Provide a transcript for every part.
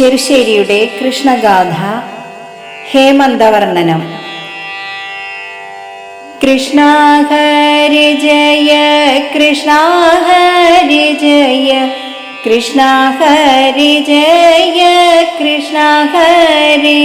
ചെറുശ്ശേരിയുടെ കൃഷ്ണഗാഥ ഹേമന്തവർണനം. കൃഷ്ണ ഹരി ജയ കൃഷ്ണ ഹരി ജയ കൃഷ്ണ ഹരി ജയ കൃഷ്ണ ഹരി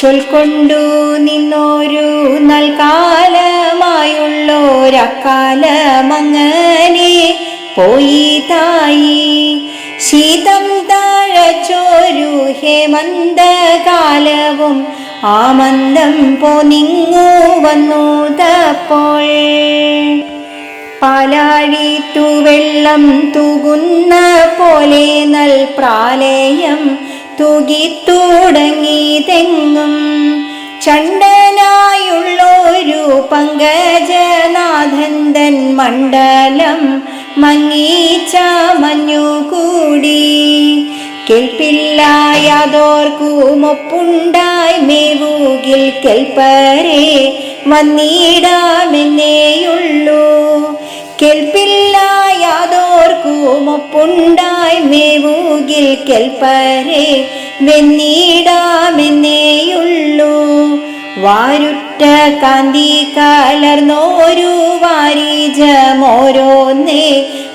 ചൊൽക്കൊണ്ടു നിന്നോരു നൽകാലമായുള്ളോരക്കാലമങ്ങനെ പോയി തായി. ശീതം താഴച്ചോരു ഹേമന്തകാലവും മന്ദം പോനിങ്ങു വന്നു തപ്പോൾ. പാലാഴിത്തു വെള്ളം തുകുന്ന പോലെ നൽ പ്രാലയം തൂകിത്തുടങ്ങി തെങ്ങും. ചണ്ടനായുള്ളൊരു പങ്കജനാഥൻ തൻ മണ്ഡലം മങ്ങീച്ച മഞ്ഞുകൂടി കേൾപ്പില്ലായതോർക്കുമൊപ്പുണ്ടായി മേവൂകിൽ കെൽപ്പരെ വന്നിടാമെന്നേയുള്ളൂ. കേൾപ്പില്ലായതോർക്കുമൊപ്പുണ്ടായി മേവൂകിൽ കെൽപ്പരെ വെന്നിടാമെന്നേയുള്ളൂ. വാരുറ്റ കാന്തി കലർന്നോരു വാരിജമോരോന്നേ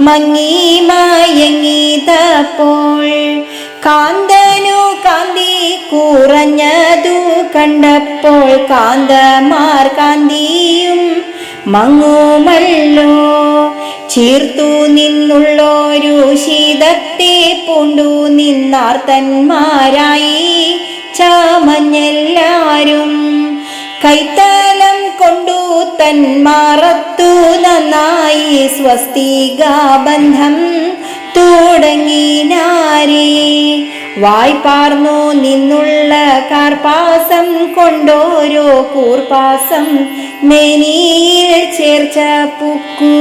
മങ്ങി മയങ്ങിതപ്പോൾ കാന്തനു കാന്തി കുറഞ്ഞതു കണ്ടപ്പോൾ കാന്തമാർ കാന്തിയും മങ്ങുമല്ലോ ചീർത്തു നിന്നുള്ളൊരു ശീതത്തെ പൂണ്ടു നിന്നാർത്തന്മാരായി. കൈത്തലം കൊണ്ടു തന്മാറത്തു നന്നായി സ്വസ്തികാബന്ധം തുടങ്ങിനാരേ വായ്പാർന്നു നിന്നുള്ള കാർപ്പാസം കൊണ്ടോരോ കൂർപ്പാസം മെനിയിൽ ചേർച്ച പുക്കു.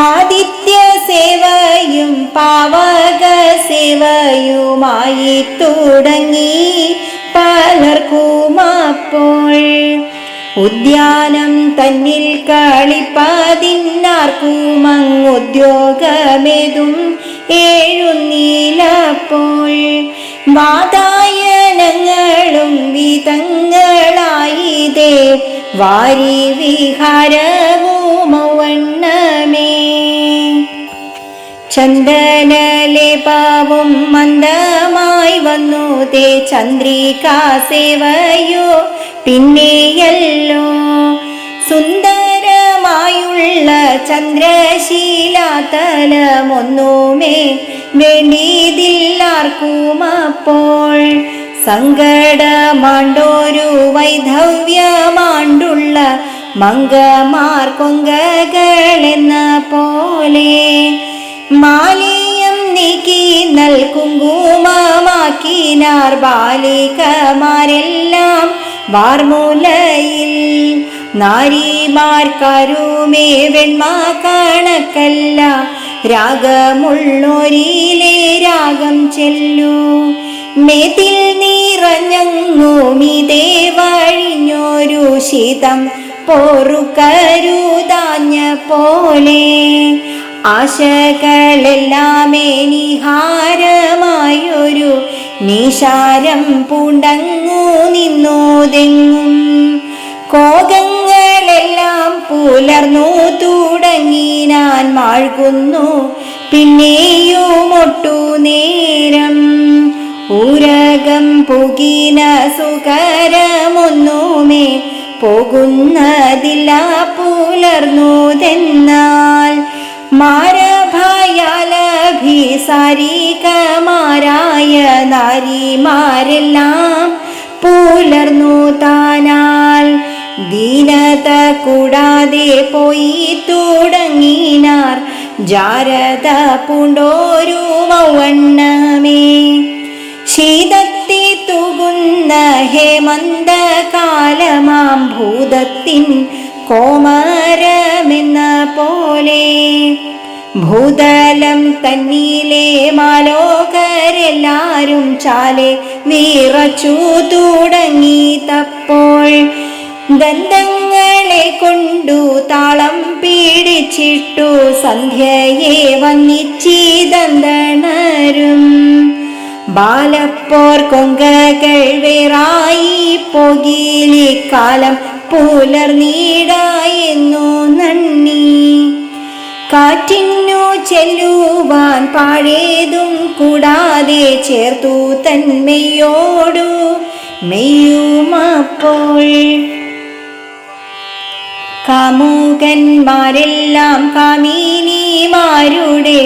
ആദിത്യ സേവയും പാവക സേവയുമായി തുടങ്ങി പലർക്കുമപ്പോൾ ഉദ്യാനം തന്നിൽ കളിപ്പാതിന്നാർക്കുമങ്ങുദ്യോഗമേതും ഏഴുന്നീലപ്പോൾ വാതായനങ്ങളും വിധങ്ങളായിതേ വാരി വിഹാരവുമവണ്ണമേ ചന്ദനലേപാവും മന്ദമായി വന്നു. തേ ചന്ദ്രികാ സേവയോ പിന്നെയല്ലോ. സുന്ദരമായുള്ള ചന്ദ്രശീലാതലമൊന്നുമേ വേണ്ടിയതില്ലാർക്കുമപ്പോൾ സങ്കടമാണ്ടോരു വൈധവ്യമാണ്ടുള്ള മംഗമാർ കൊങ്കകളെന്ന പോലെ മാലിയം നീക്കി നൽകുങ്കുമമാക്കിനാർ ബാലികമാരെല്ലാം വാർമൂലയിൽ നാരിമാർക്കാരുമേ വെണ്മ കാണക്കല്ല. രാഗമുള്ളോരിലെ രാഗം ചെല്ലു. മേതിൽ നിറഞ്ഞങ്ങുമിതേ വഴിഞ്ഞൊരു ശീതം പൊറുക്കരുതാഞ്ഞ പോലെ. ആശകളെല്ലാമേ നിഹാരമായൊരു നിശാരം പൂണ്ടങ്ങു നിന്നോതെങ്ങും. കോകങ്ങളെല്ലാം പുലർന്നു തുടങ്ങിനാൻ മാഴ്കുന്നു. പിന്നെയുമൊട്ടു നേരം. ഊരകം പുകിന സുഖരമൊന്നുമേ പോകുന്നതില്ല പുലർന്നുതെന്നാൽ. മാരഭയാലഭിസാരികമാരായ നാരിമാരെല്ലാം പുലർന്നു താനാൽ ദീനത കൂടാതെ പോയി തുടങ്ങിനാർ. ജാരത പൂണ്ടോരു മൗവണ്ണമേ ശീതത്തി തുകുന്ന ഹേമന്ത കാലമാം ഭൂതത്തിൻ കോമരമെന്ന പോലെ ഭൂതലം തന്നിലെ മാലോകരെല്ലാരും ചാലെ നീറച്ചു തുടങ്ങി തപ്പോൾ. ദന്തങ്ങളെ കൊണ്ടു താളം പീഡിച്ചിട്ടു സന്ധ്യയെ വന്നിച്ചി ദന്തണരും ബാലപ്പോർ കൊങ്കകൾ വേറായി പോകിലി കാലം പുലർനീടായെന്നു നന്ദി. കാറ്റിന്നു ചെല്ലുവാൻ പാഴേതും കൂടാതെ ചേർത്തു തന്മയോടു മെയ്യുമപ്പോൾ. കാമുകന്മാരെല്ലാം കാമിനിമാരുടെ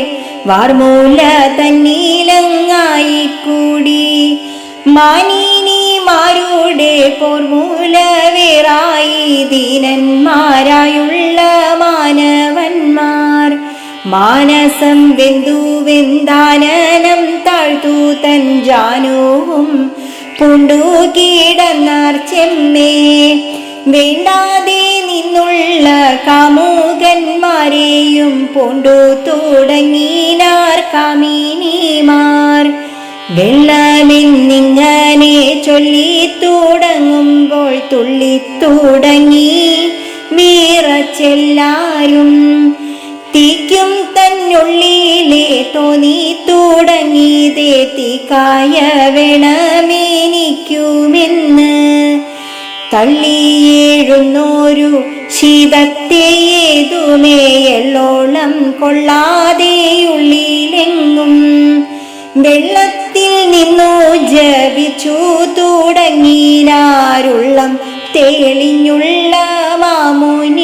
വാർമൂല തന്നീലങ്ങായി കൂടി മാനിനിമാരുടെ പോർമൂല വേറായി ദീനന്മാരായുള്ള മാനവന്മാർ മാനസം വെന്തു വെന്താനനം താഴ്ത്തു തൻ ജാനുവും പുണ്ടു കീടന്നാർ ചെമ്മേ. വേണ്ടാതെ നിന്നുള്ള കാമുകന്മാരെയും പൊണ്ടു തുടങ്ങിനാർ കാമിനിമാർ. വെള്ളമെന്നിങ്ങനെ ചൊല്ലി തുടങ്ങുമ്പോൾ തുള്ളി തുടങ്ങി വീറച്ചെല്ലാരും തീക്കും തന്നുള്ളിലെ തോന്നി തുടങ്ങിയതേ തീക്കായ വേണമെനിക്കുമെന്ന്. തള്ളിയേഴുന്നോരു ശീതത്തെ ഏതുമേ എള്ളോളം കൊള്ളാതെയുള്ളിലെങ്ങും. വെള്ളത്തിൽ നിന്നു ജപിച്ചു തുടങ്ങിയിലാരുള്ളം തെളിഞ്ഞുള്ള മാമുനിമാർ